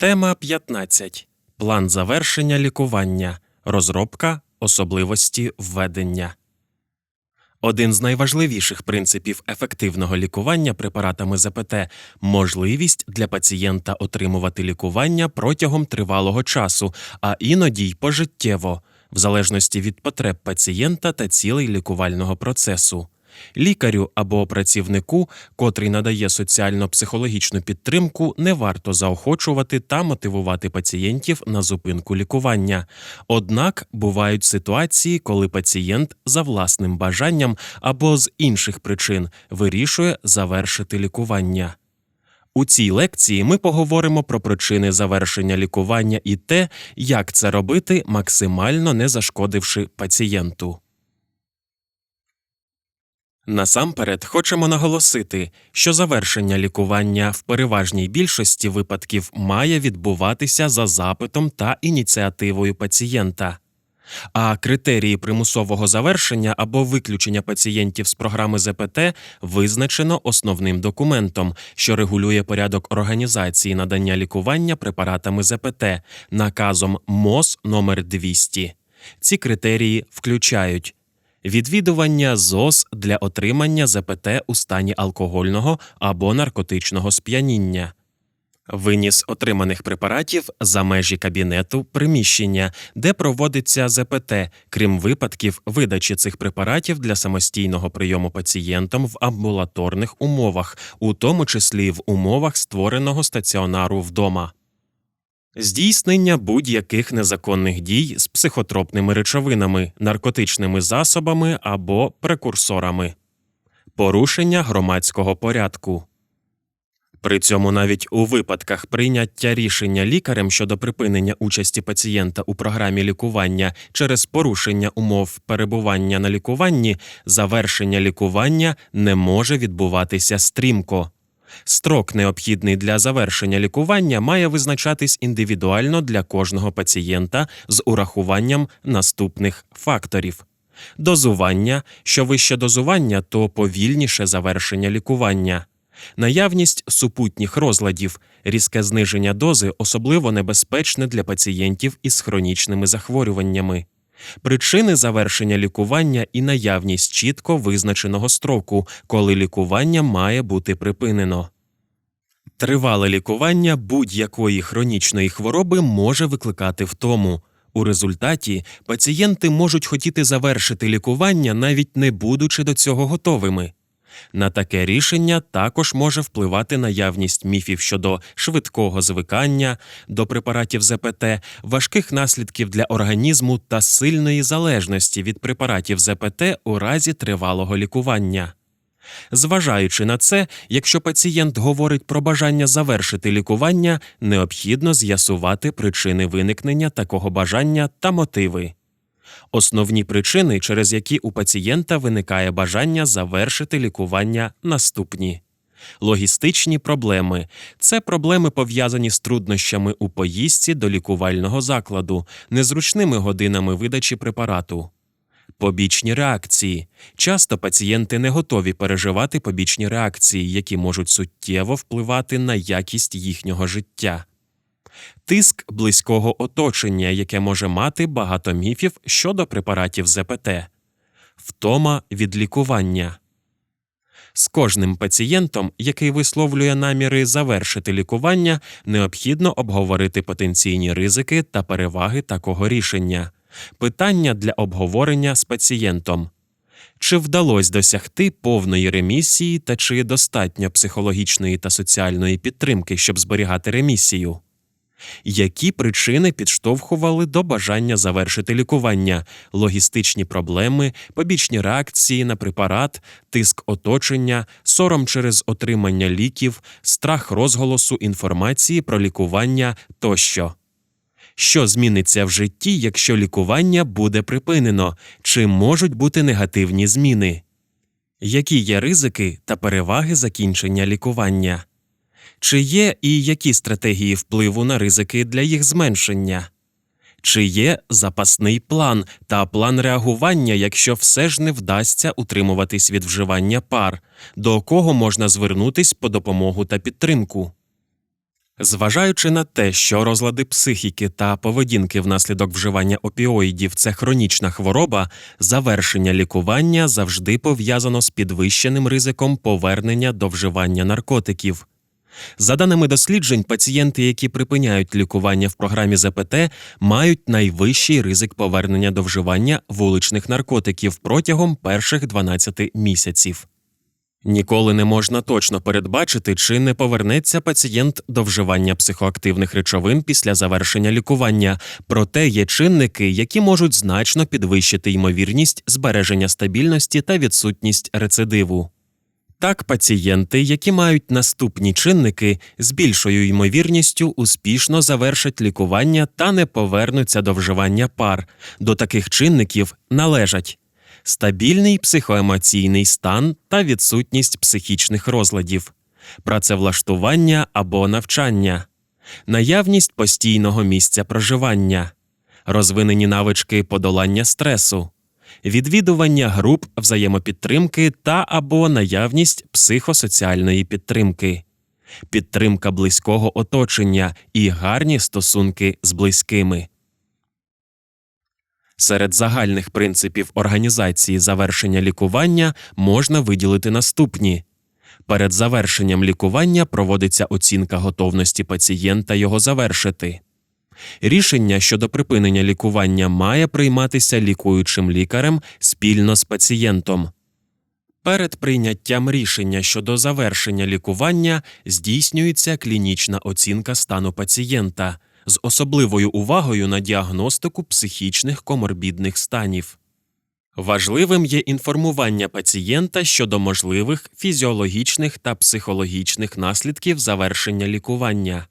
Тема 15. План завершення лікування. Розробка особливості введення. Один з найважливіших принципів ефективного лікування препаратами ЗПТ – можливість для пацієнта отримувати лікування протягом тривалого часу, а іноді й пожиттєво, в залежності від потреб пацієнта та цілей лікувального процесу. Лікарю або працівнику, котрий надає соціально-психологічну підтримку, не варто заохочувати та мотивувати пацієнтів на зупинку лікування. Однак бувають ситуації, коли пацієнт за власним бажанням або з інших причин вирішує завершити лікування. У цій лекції ми поговоримо про причини завершення лікування і те, як це робити, максимально не зашкодивши пацієнту. Насамперед хочемо наголосити, що завершення лікування в переважній більшості випадків має відбуватися за запитом та ініціативою пацієнта. А критерії примусового завершення або виключення пацієнтів з програми ЗПТ визначено основним документом, що регулює порядок організації надання лікування препаратами ЗПТ наказом МОЗ номер 200. Ці критерії включають відвідування ЗОЗ для отримання ЗПТ у стані алкогольного або наркотичного сп'яніння. Виніс отриманих препаратів за межі кабінету приміщення, де проводиться ЗПТ, крім випадків видачі цих препаратів для самостійного прийому пацієнтом в амбулаторних умовах, у тому числі в умовах створеного стаціонару вдома. Здійснення будь-яких незаконних дій з психотропними речовинами, наркотичними засобами або прекурсорами, порушення громадського порядку. При цьому навіть у випадках прийняття рішення лікарем щодо припинення участі пацієнта у програмі лікування через порушення умов перебування на лікуванні, завершення лікування не може відбуватися стрімко. Строк, необхідний для завершення лікування, має визначатись індивідуально для кожного пацієнта з урахуванням наступних факторів. Дозування, що вище дозування, то повільніше завершення лікування. Наявність супутніх розладів, різке зниження дози особливо небезпечне для пацієнтів із хронічними захворюваннями. Причини завершення лікування і наявність чітко визначеного строку, коли лікування має бути припинено. Тривале лікування будь-якої хронічної хвороби може викликати втому. У результаті пацієнти можуть хотіти завершити лікування, навіть не будучи до цього готовими. На таке рішення також може впливати наявність міфів щодо швидкого звикання до препаратів ЗПТ, важких наслідків для організму та сильної залежності від препаратів ЗПТ у разі тривалого лікування. Зважаючи на це, якщо пацієнт говорить про бажання завершити лікування, необхідно з'ясувати причини виникнення такого бажання та мотиви. Основні причини, через які у пацієнта виникає бажання завершити лікування, наступні. Логістичні проблеми це проблеми пов'язані з труднощами у поїздці до лікувального закладу, незручними годинами видачі препарату. Побічні реакції. Часто пацієнти не готові переживати побічні реакції, які можуть суттєво впливати на якість їхнього життя. Тиск близького оточення, яке може мати багато міфів щодо препаратів ЗПТ, втома від лікування. З кожним пацієнтом, який висловлює наміри завершити лікування, необхідно обговорити потенційні ризики та переваги такого рішення. Питання для обговорення з пацієнтом. Чи вдалося досягти повної ремісії та чи достатньо психологічної та соціальної підтримки, щоб зберігати ремісію? Які причини підштовхували до бажання завершити лікування, логістичні проблеми, побічні реакції на препарат, тиск оточення, сором через отримання ліків, страх розголосу інформації про лікування тощо? Що зміниться в житті, якщо лікування буде припинено, чи можуть бути негативні зміни? Які є ризики та переваги закінчення лікування? Чи є і які стратегії впливу на ризики для їх зменшення? Чи є запасний план та план реагування, якщо все ж не вдасться утримуватись від вживання пар, до кого можна звернутись по допомогу та підтримку? Зважаючи на те, що розлади психіки та поведінки внаслідок вживання опіоїдів це хронічна хвороба, завершення лікування завжди пов'язано з підвищеним ризиком повернення до вживання наркотиків. За даними досліджень, пацієнти, які припиняють лікування в програмі ЗПТ, мають найвищий ризик повернення до вживання вуличних наркотиків протягом перших 12 місяців. Ніколи не можна точно передбачити, чи не повернеться пацієнт до вживання психоактивних речовин після завершення лікування, проте є чинники, які можуть значно підвищити ймовірність збереження стабільності та відсутність рецидиву. Так, пацієнти, які мають наступні чинники, з більшою ймовірністю успішно завершать лікування та не повернуться до вживання пар. До таких чинників належать стабільний психоемоційний стан та відсутність психічних розладів, працевлаштування або навчання, наявність постійного місця проживання, розвинені навички подолання стресу, відвідування груп взаємопідтримки та або наявність психосоціальної підтримки, підтримка близького оточення і гарні стосунки з близькими. Серед загальних принципів організації завершення лікування можна виділити наступні. Перед завершенням лікування проводиться оцінка готовності пацієнта його завершити. Рішення щодо припинення лікування має прийматися лікуючим лікарем спільно з пацієнтом. Перед прийняттям рішення щодо завершення лікування здійснюється клінічна оцінка стану пацієнта з особливою увагою на діагностику психічних коморбідних станів. Важливим є інформування пацієнта щодо можливих фізіологічних та психологічних наслідків завершення лікування.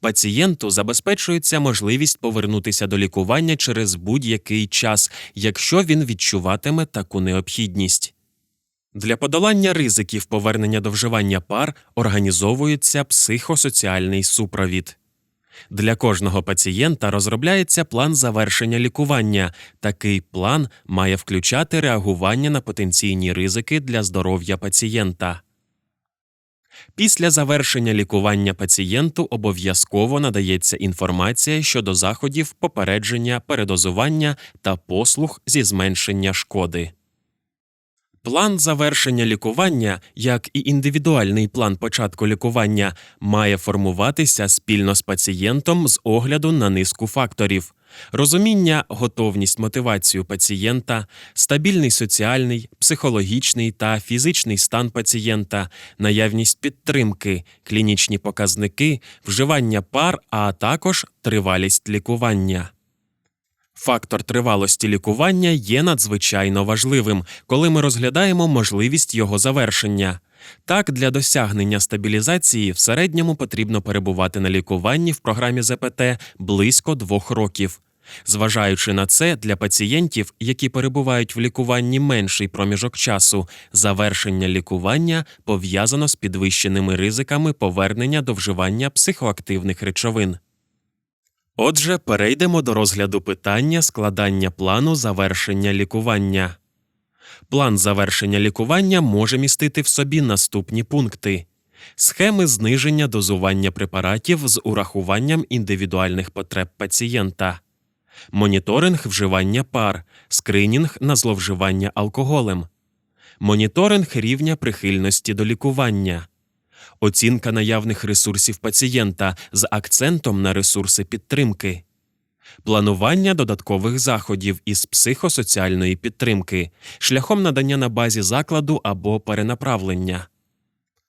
Пацієнту забезпечується можливість повернутися до лікування через будь-який час, якщо він відчуватиме таку необхідність. Для подолання ризиків повернення до вживання пар організовується психосоціальний супровід. Для кожного пацієнта розробляється план завершення лікування. Такий план має включати реагування на потенційні ризики для здоров'я пацієнта. Після завершення лікування пацієнту обов'язково надається інформація щодо заходів попередження, передозування та послуг зі зменшення шкоди. План завершення лікування, як і індивідуальний план початку лікування, має формуватися спільно з пацієнтом з огляду на низку факторів: розуміння, готовність мотивацію пацієнта, стабільний соціальний, психологічний та фізичний стан пацієнта, наявність підтримки, клінічні показники, вживання пар, а також тривалість лікування. Фактор тривалості лікування є надзвичайно важливим, коли ми розглядаємо можливість його завершення. Так, для досягнення стабілізації в середньому потрібно перебувати на лікуванні в програмі ЗПТ близько двох років. Зважаючи на це, для пацієнтів, які перебувають в лікуванні менший проміжок часу, завершення лікування пов'язано з підвищеними ризиками повернення до вживання психоактивних речовин. Отже, перейдемо до розгляду питання складання плану завершення лікування. План завершення лікування може містити в собі наступні пункти: схеми зниження дозування препаратів з урахуванням індивідуальних потреб пацієнта, моніторинг вживання пар, скринінг на зловживання алкоголем, моніторинг рівня прихильності до лікування. Оцінка наявних ресурсів пацієнта з акцентом на ресурси підтримки, планування додаткових заходів із психосоціальної підтримки шляхом надання на базі закладу або перенаправлення.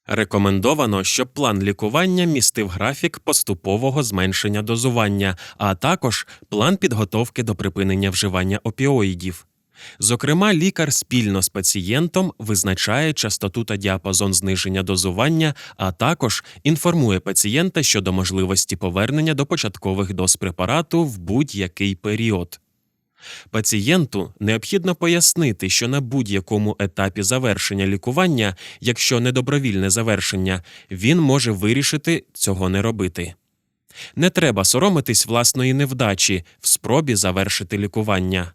Рекомендовано, щоб план лікування містив графік поступового зменшення дозування, а також план підготовки до припинення вживання опіоїдів. Зокрема, лікар спільно з пацієнтом визначає частоту та діапазон зниження дозування, а також інформує пацієнта щодо можливості повернення до початкових доз препарату в будь-який період. Пацієнту необхідно пояснити, що на будь-якому етапі завершення лікування, якщо недобровільне завершення, він може вирішити цього не робити. Не треба соромитись власної невдачі в спробі завершити лікування.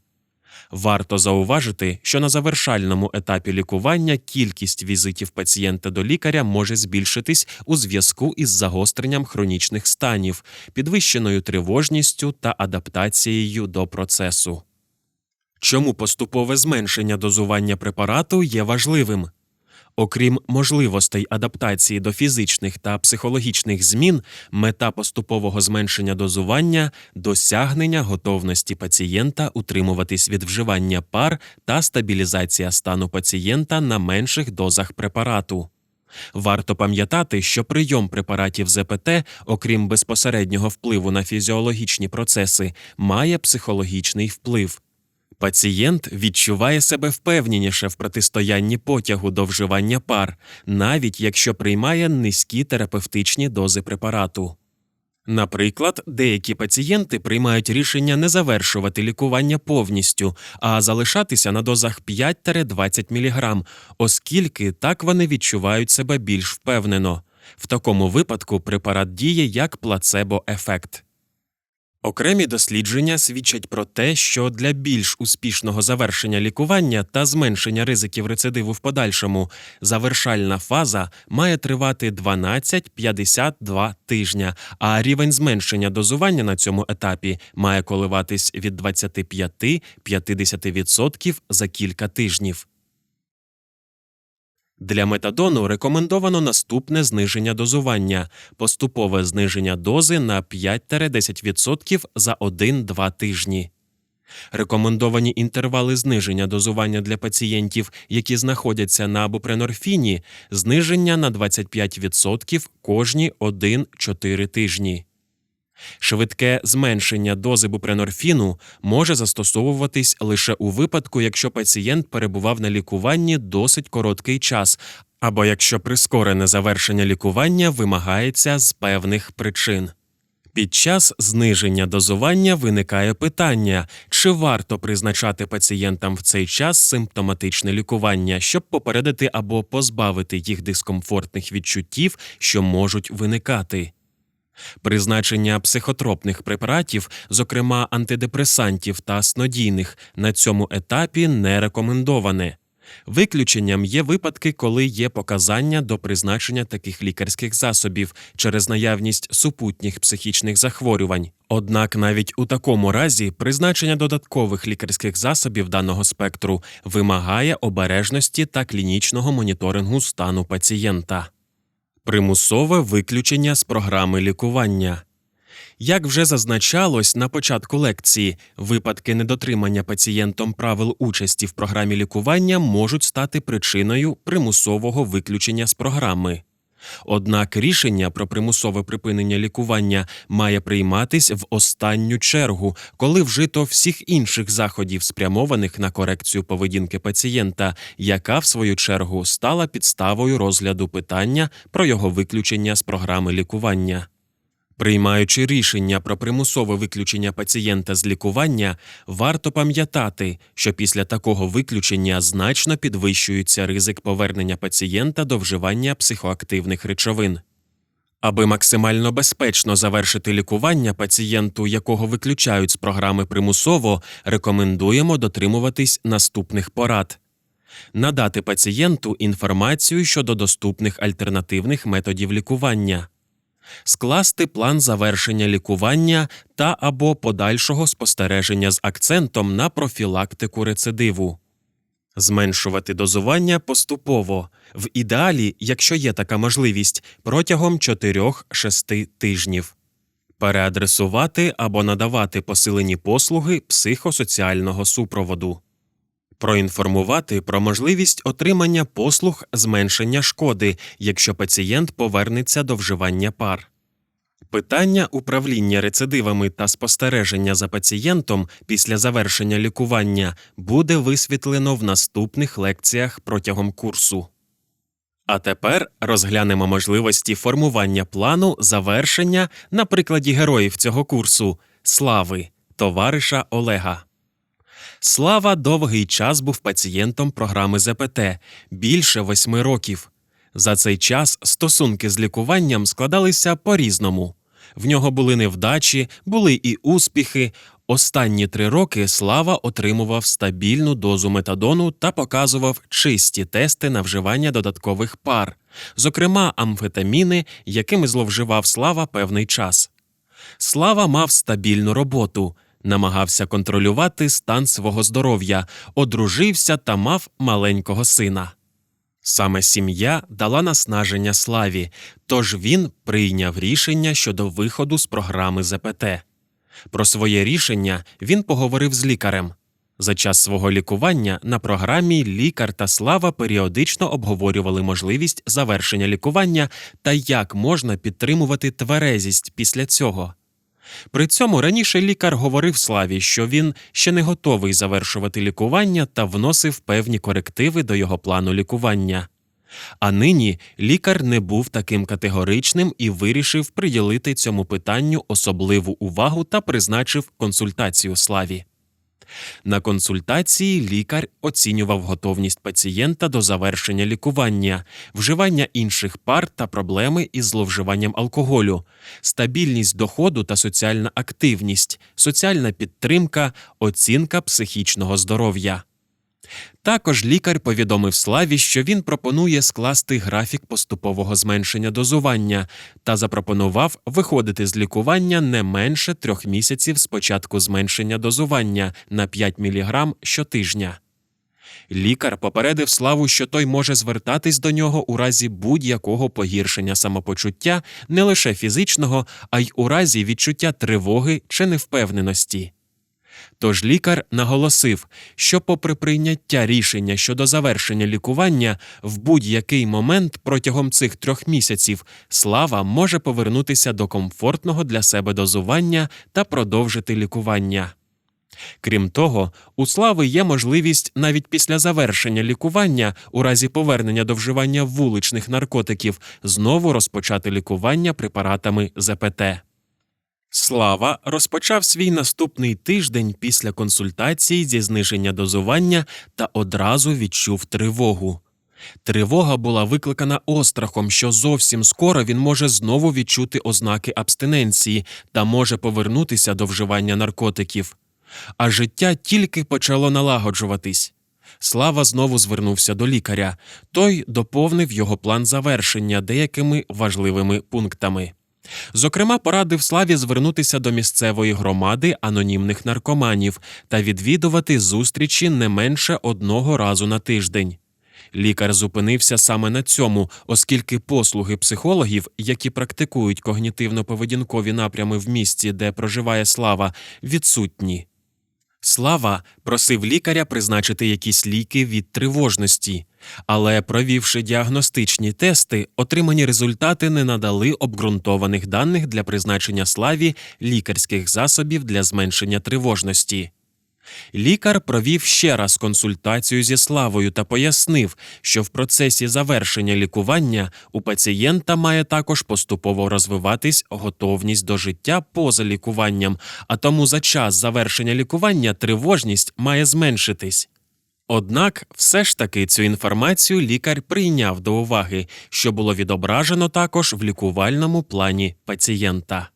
Варто зауважити, що на завершальному етапі лікування кількість візитів пацієнта до лікаря може збільшитись у зв'язку із загостренням хронічних станів, підвищеною тривожністю та адаптацією до процесу. Чому поступове зменшення дозування препарату є важливим? Окрім можливостей адаптації до фізичних та психологічних змін, мета поступового зменшення дозування досягнення готовності пацієнта утримуватись від вживання пар та стабілізація стану пацієнта на менших дозах препарату. Варто пам'ятати, що прийом препаратів ЗПТ, окрім безпосереднього впливу на фізіологічні процеси, має психологічний вплив. Пацієнт відчуває себе впевненіше в протистоянні потягу до вживання пар, навіть якщо приймає низькі терапевтичні дози препарату. Наприклад, деякі пацієнти приймають рішення не завершувати лікування повністю, а залишатися на дозах 5-20 мг, оскільки так вони відчувають себе більш впевнено. В такому випадку препарат діє як плацебо-ефект. Окремі дослідження свідчать про те, що для більш успішного завершення лікування та зменшення ризиків рецидиву в подальшому завершальна фаза має тривати 12-52 тижня, а рівень зменшення дозування на цьому етапі має коливатись від 25-50% за кілька тижнів. Для метадону рекомендовано наступне зниження дозування поступове зниження дози на 5-10% за 1-2 тижні. Рекомендовані інтервали зниження дозування для пацієнтів, які знаходяться на бупренорфіні, зниження на 25% кожні 1-4 тижні. Швидке зменшення дози бупренорфіну може застосовуватись лише у випадку, якщо пацієнт перебував на лікуванні досить короткий час, або якщо прискорене завершення лікування вимагається з певних причин. Під час зниження дозування виникає питання, чи варто призначати пацієнтам в цей час симптоматичне лікування, щоб попередити або позбавити їх дискомфортних відчуттів, що можуть виникати. Призначення психотропних препаратів, зокрема антидепресантів та снодійних, на цьому етапі не рекомендоване. Виключенням є випадки, коли є показання до призначення таких лікарських засобів через наявність супутніх психічних захворювань. Однак навіть у такому разі призначення додаткових лікарських засобів даного спектру вимагає обережності та клінічного моніторингу стану пацієнта. Примусове виключення з програми лікування. Як вже зазначалось на початку лекції, випадки недотримання пацієнтом правил участі в програмі лікування можуть стати причиною примусового виключення з програми. Однак рішення про примусове припинення лікування має прийматись в останню чергу, коли вжито всіх інших заходів, спрямованих на корекцію поведінки пацієнта, яка в свою чергу стала підставою розгляду питання про його виключення з програми лікування. Приймаючи рішення про примусове виключення пацієнта з лікування, варто пам'ятати, що після такого виключення значно підвищується ризик повернення пацієнта до вживання психоактивних речовин. Аби максимально безпечно завершити лікування пацієнту, якого виключають з програми примусово, рекомендуємо дотримуватись наступних порад. Надати пацієнту інформацію щодо доступних альтернативних методів лікування скласти план завершення лікування та або подальшого спостереження з акцентом на профілактику рецидиву, зменшувати дозування поступово, в ідеалі, якщо є така можливість, протягом 4-6 тижнів. Переадресувати або надавати посилені послуги психосоціального супроводу. Проінформувати про можливість отримання послуг зменшення шкоди, якщо пацієнт повернеться до вживання пар. Питання управління рецидивами та спостереження за пацієнтом після завершення лікування буде висвітлено в наступних лекціях протягом курсу. А тепер розглянемо можливості формування плану завершення на прикладі героїв цього курсу слави, товариша Олега. Слава довгий час був пацієнтом програми ЗПТ більше восьми років. За цей час стосунки з лікуванням складалися по різному. В нього були невдачі, були і успіхи. Останні три роки Слава отримував стабільну дозу метадону та показував чисті тести на вживання додаткових пар, зокрема амфетаміни, якими зловживав Слава певний час. Слава мав стабільну роботу, намагався контролювати стан свого здоров'я, одружився та мав маленького сина. Саме сім'я дала наснаження славі, тож він прийняв рішення щодо виходу з програми ЗПТ. Про своє рішення він поговорив з лікарем. За час свого лікування на програмі лікар та слава періодично обговорювали можливість завершення лікування та як можна підтримувати тверезість після цього. При цьому раніше лікар говорив Славі, що він ще не готовий завершувати лікування та вносив певні корективи до його плану лікування. А нині лікар не був таким категоричним і вирішив приділити цьому питанню особливу увагу та призначив консультацію Славі. На консультації лікар оцінював готовність пацієнта до завершення лікування, вживання інших пар та проблеми із зловживанням алкоголю, стабільність доходу та соціальна активність, соціальна підтримка, оцінка психічного здоров'я. Також лікар повідомив Славі, що він пропонує скласти графік поступового зменшення дозування та запропонував виходити з лікування не менше трьох місяців з початку зменшення дозування на 5 мг щотижня. Лікар попередив Славу, що той може звертатись до нього у разі будь-якого погіршення самопочуття не лише фізичного, а й у разі відчуття тривоги чи невпевненості. Тож лікар наголосив, що, попри прийняття рішення щодо завершення лікування, в будь-який момент протягом цих трьох місяців слава може повернутися до комфортного для себе дозування та продовжити лікування. Крім того, у слави є можливість навіть після завершення лікування, у разі повернення до вживання вуличних наркотиків, знову розпочати лікування препаратами ЗПТ. Слава розпочав свій наступний тиждень після консультації зі зниження дозування та одразу відчув тривогу. Тривога була викликана острахом, що зовсім скоро він може знову відчути ознаки абстиненції та може повернутися до вживання наркотиків. А життя тільки почало налагоджуватись. Слава знову звернувся до лікаря. Той доповнив його план завершення деякими важливими пунктами. Зокрема, порадив Славі звернутися до місцевої громади анонімних наркоманів та відвідувати зустрічі не менше одного разу на тиждень. Лікар зупинився саме на цьому, оскільки послуги психологів, які практикують когнітивно-поведінкові напрями в місті, де проживає слава, відсутні. Слава просив лікаря призначити якісь ліки від тривожності, але, провівши діагностичні тести, отримані результати не надали обґрунтованих даних для призначення славі лікарських засобів для зменшення тривожності. Лікар провів ще раз консультацію зі славою та пояснив, що в процесі завершення лікування у пацієнта має також поступово розвиватись готовність до життя поза лікуванням, а тому за час завершення лікування тривожність має зменшитись. Однак, все ж таки цю інформацію лікар прийняв до уваги, що було відображено також в лікувальному плані пацієнта.